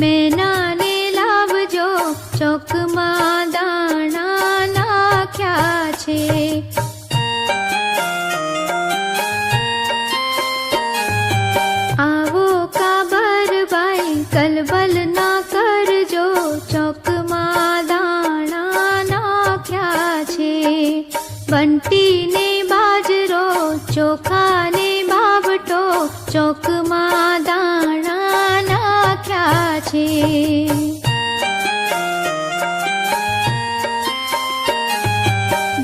મેનાને લાવજો ચોકમાં દાણા નાખ્યા છે. আছে।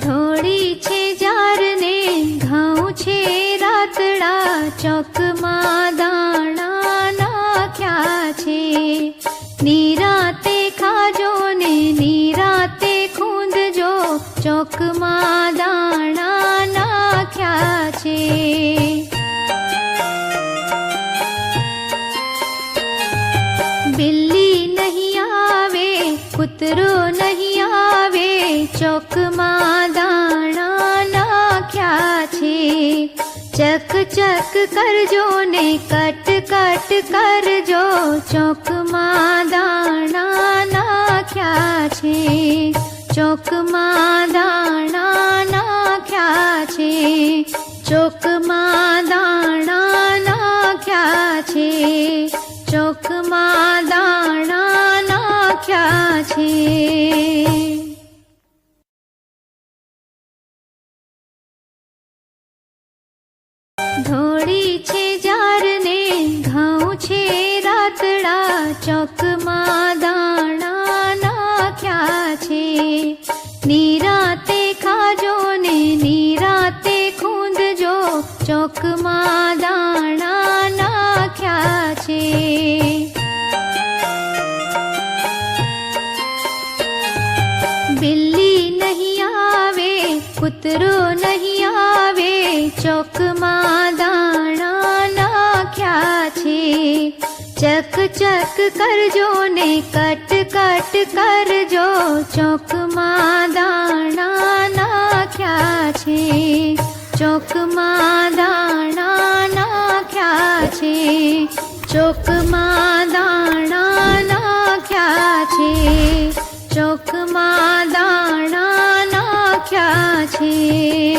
ধরিছে যার নে ঘাউছে রাতড়া চক બિલ્લી નહીં આવે કૂતરો નહીં આવે ચોકમાં દાણા નાખ્યા છે ચક ચક કરજો ને કટ કટ કરજો ચોકમાં દાણા નાખ્યા છે ચોકમાં દાણા નાખ્યા છે ધોળી છે જારને ઘઉં છે રાતડા ચોકમાં દાણા નાખ્યા છે નિરાતે ખાજો ને નિરાતે ખૂંદજો ચોકમાં દાણા નાખ્યા છે બિલ્લી નહીં આવે કૂતરો નહીં આવે ચોકમાં દાણા નાખ્યા છે ચક ચક કરજો ને કટ કટ કરજો ચોકમાં દાણા નાખ્યા છે ચોકમાં દાણા નાખ્યા છે ચોકમાં মাঝে